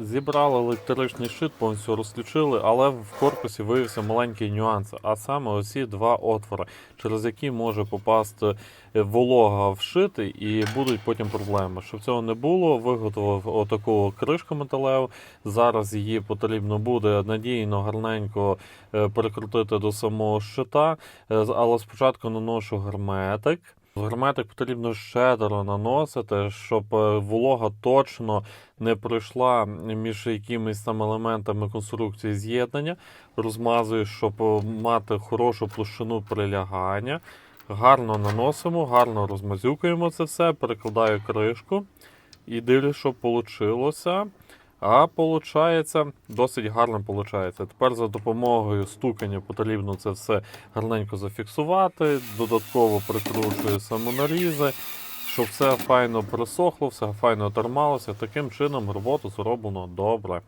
Зібрали електричний щит, повністю розключили, але в корпусі виявився маленький нюанс, а саме оці два отвори, через які може попасти волога в щит і будуть потім проблеми. Щоб цього не було, виготовив отаку кришку металеву. Зараз її потрібно буде надійно, гарненько е, прикрутити до самого щита, Е, але спочатку наношу герметик. Герметик потрібно щедро наносити, щоб е, волога точно не пройшла між якимись там елементами конструкції з'єднання. Розмазую, щоб е, мати хорошу площину прилягання. Гарно наносимо, гарно розмазюкуємо це все, перекладаю кришку і дивлюсь, що вийшло. А получається, досить гарно получається. Тепер за допомогою стукання потрібно це все гарненько зафіксувати, додатково прикручую самонарізи, щоб все файно присохло, все файно тормалося. Таким чином роботу зроблено добре.